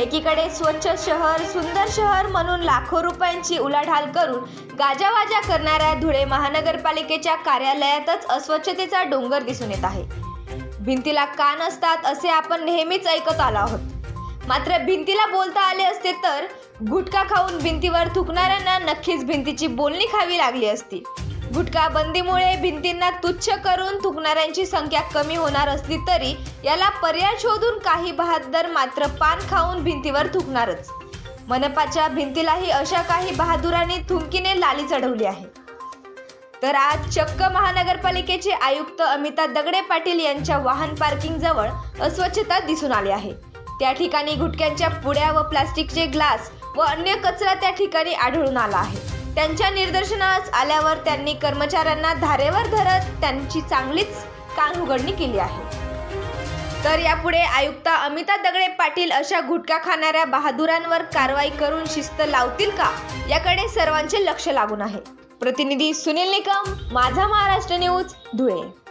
एकीकडे स्वच्छ शहर सुंदर शहर म्हणून लाखो रुपयांची उलाढाल करून गाजावाजा करणाऱ्या धुळे महानगरपालिकेच्या कार्यालयातच अस्वच्छतेचा डोंगर दिसून येत आहे. भिंतीला कान असतात असे आपण नेहमीच ऐकत आलो आहोत. मात्र भिंतीला बोलता आले असते तर गुटखा खाऊन भिंतीवर थुकणाऱ्यांना नक्कीच भिंतीची बोलणी खावी लागली असती. गुटखा बंदीमुळे भिंतींना तुच्छ करून थुकणाऱ्यांची संख्या कमी होणार असली तरी याला पर्याय शोधून काही बहादर मात्र पान खाऊन भिंतीवर थुकणारच. मनपाच्या भिंतीलाही अशा काही बहादुरांनी थुंकीने लाली चढवली आहे. तर आज चक्क महानगरपालिकेचे आयुक्त अमिता दगडे पाटील यांच्या वाहन पार्किंग जवळ अस्वच्छता दिसून आली आहे. त्या ठिकाणी गुटख्यांच्या पुड्या व प्लास्टिकचे ग्लास व अन्य कचरा त्या ठिकाणी आढळून आला आहे. त्यांच्या निदर्शनास आल्यावर त्यांनी कर्मचाऱ्यांना धारेवर धरत त्यांची चांगलीच कान उघडणी केली आहे. तर यापुढे आयुक्त अमिता दगडे पाटील अशा गुटखा खाणाऱ्या बहादुरांवर कारवाई करून शिस्त लावतील का? याकडे सर्वांचे लक्ष लागून आहे. प्रतिनिधी सुनील निकम माझा महाराष्ट्र न्यूज धुळे.